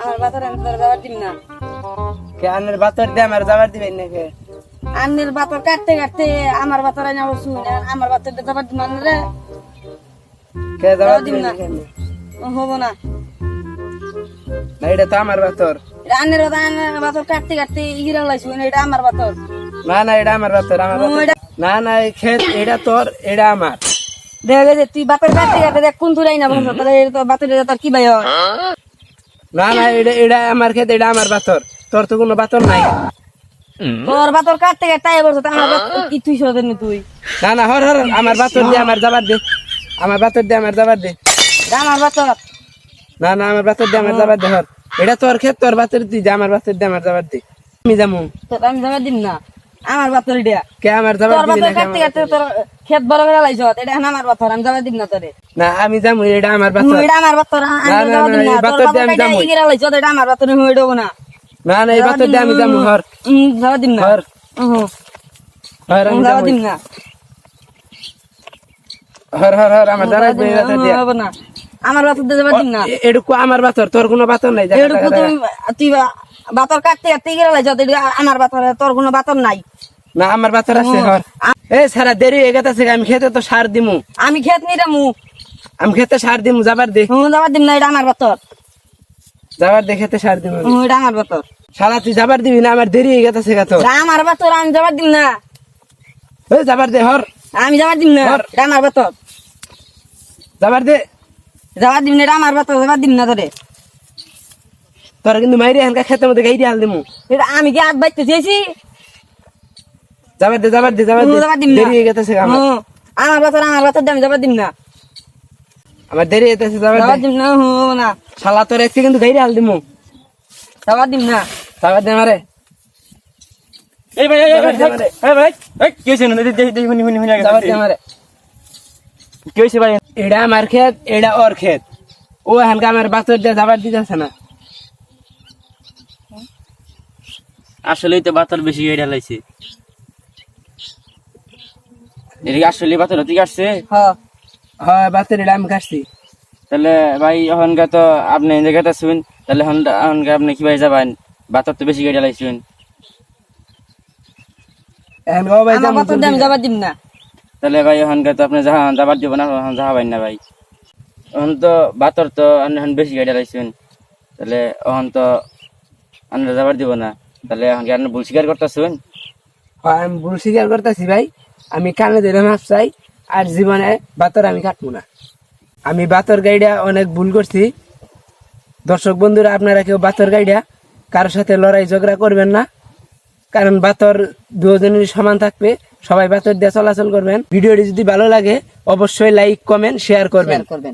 আমার বাতার আমি তোর যাবার দিম না। কে আনের বাতর দিয়ে আমার যাবার দিবেন নাকি? আন্নের বাতর কাটতে কাটতে আমার বাতর আনি আমার শুনে আমার বাতর যাবার দিম না রে কে যাবার দিম না। হব না। না এটা তো আমার বাতর এটা আন্নের বাতর আন্নের বাতর কাটতে কাটতে ইগিরা লাইছু এটা আমার বাতর না না এটা আমার বাতর আমার না না এই ক্ষেত এটা তোর এটা আমার। দেখ তুই বাতর কাটতে কাটতে দেখ কোন তুরাই না বলছ তাহলে এটা তো বাতর তোর কি ভাই হয়? না না এটা এটা আমার ক্ষেত এটা আমার বাতর তোর তো কোনো বাতর নাই। তোর বাতর কাটতে কাটতে আই বলছ? আমার কি তুই সদেন তুই? না না হর হর আমার বাতর দিয়ে আমার যাবার দে। আমার বাতর দিয়ে আমার যাবার দে। আমার বাতর না না আমার বাতর দিয়ে আমার যাবার দে হর। এটা তোর ক্ষেত তোর বাতর দি যে আমার বাতর দিয়ে আমার যাবার দে। আমি যাব। তোর আমি যাবার দিম না। আমার বাতর এটা। কে আমার যাবার তোর দিবি না ক্ষেত বড় করে লাইছ এটা আমার বাতর আমি দিম না তোরে। না আমি যাব এটা আমার বাতর এটা আমার বাতর আমি না, না, বাতর দিয়ে আমি। ইগিরা লাইছ এটা আমার বাতর দেবো না। না না এই বাতর দিয়ে আমি উম, যাবার দিম না। হুম, হর আমি যাব দিম না। হর হর হর আমার বাতর দিয়ে। হবে না। আমার বাতর দিয়ে দিম না। এ- এটুকু আমার বাতর তোর কোনো বাতর নাই তুমি তুই বা- বাতর কাটতে কাটতে ইগিরা লাইছ এটা আমার বাতর তোর কোনো বাতর নাই। না আমার বাতর আছে হর। এ সারা দেরি হয়ে গেছে আমি খেতে তো সার দিমু। আমি ক্ষেত নিরে মু। আমি খেতে সার দিমু যাবার দে। হুম, যাবার দিম না এটা আমার বাতর। যাবার দে খেতে সার দিমু। হুম, এটা আমার বাতর। শালা তুই যাবার দিবি না আমার দেরি হয়ে গেছে গা তো। আমার বাতর আমি যাবার দিম না। ওই যাবার দে হর। আমি যাবার দিম না। এটা আমার বাতর। যাবার দে। যাবার দিম না এটা আমার বাতর যাবার দিম না তোরে। তোরা কিন্তু মাইরে হালকা খেতে মধ্যে গাইরে হাল দিমু। এটা আমি কি আগ বাইতে চেয়েছি? যাবার দে যাবার দে যাবার দে। যাবার দিম না। দেরি হয়ে গেছে আমার। আমার বাতর আমার বাতর দিয়ে আমি যাবার দিম না। আমার দেরি হইতেছে যাবার যাবার দিম না হুম না। শালা তোর কিন্তু গাইরে হাল দিমু। যাবার দিম না। যাবার দে আমারে। এই ভাই এই ভাই, দে এই ভাই এই কি হয়েছে? না দেখি দেখি হুনি হুনি হুনি আগে যাবার দে আমারে। কি হয়েছে ভাই? এটা আমার ক্ষেত এটা ওর ক্ষেত। ও হালকা আমার বাতর দিয়ে যাবার দিতেছে না। আসলেই তো বাতর বেশি গাড়ি লাইছে। এদিকে আসছে? হ্যাঁ। হয় আমি কাটছি তাহলে ভাই এখনকার তো আপনি এই জায়গাতে শুন তাহলে এখনকার আপনি কি যাবেন? বাতর তো বেশি গাড়ি লাইছেন তাহলে ভাই এখনকার তো আপনি যাহা যাবার দিব না এখন না ভাই। এখন তো বাতর তো এখন বেশি গাড়ি লাইছেন তাহলে এখন তো আমরা যাবার দিব না। তাহলে এখন কি আপনি ভুল স্বীকার করতেছেন? হয়, আমি ভুল স্বীকার করতেছি ভাই। আমি কানে ধরে মাপ চাই, আর জীবনে বাতর আমি কাটবো না। আমি বাতর গাইডা অনেক ভুল করছি। দর্শক বন্ধুরা, আপনারা কেউ বাতর গাইডা কারোর সাথে লড়াই ঝগড়া করবেন না। কারণ বাতর দুজনের সমান থাকবে। সবাই বাতর দিয়ে চলাচল করবেন। ভিডিওটি যদি ভালো লাগে, অবশ্যই লাইক কমেন্ট শেয়ার করবেন। করবেন।